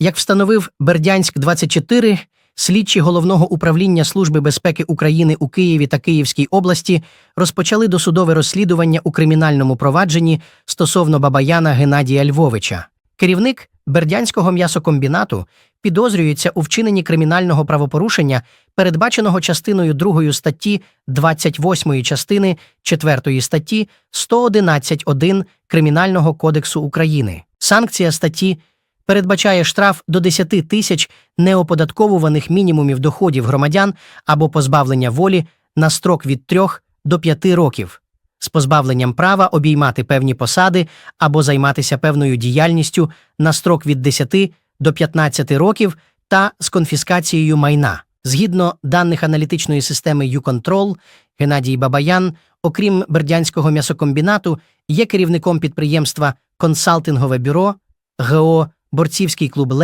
Як встановив Бердянськ 24 слідчі головного управління Служби безпеки України у Києві та Київській області розпочали досудове розслідування у кримінальному провадженні стосовно Бабаяна Геннадія Львовича. Керівник Бердянського м'ясокомбінату підозрюється у вчиненні кримінального правопорушення, передбаченого частиною 2 статті 28 частини 4 статті 111.1 Кримінального кодексу України. Санкція статті передбачає штраф до 10 тисяч неоподатковуваних мінімумів доходів громадян або позбавлення волі на строк від 3 до 5 років з позбавленням права обіймати певні посади або займатися певною діяльністю на строк від 10 до 15 років та з конфіскацією майна. Згідно даних аналітичної системи «Юконтрол», Геннадій Бабаян, окрім Бердянського м'ясокомбінату, є керівником підприємства «Консалтингове бюро» ГО «Борцівський клуб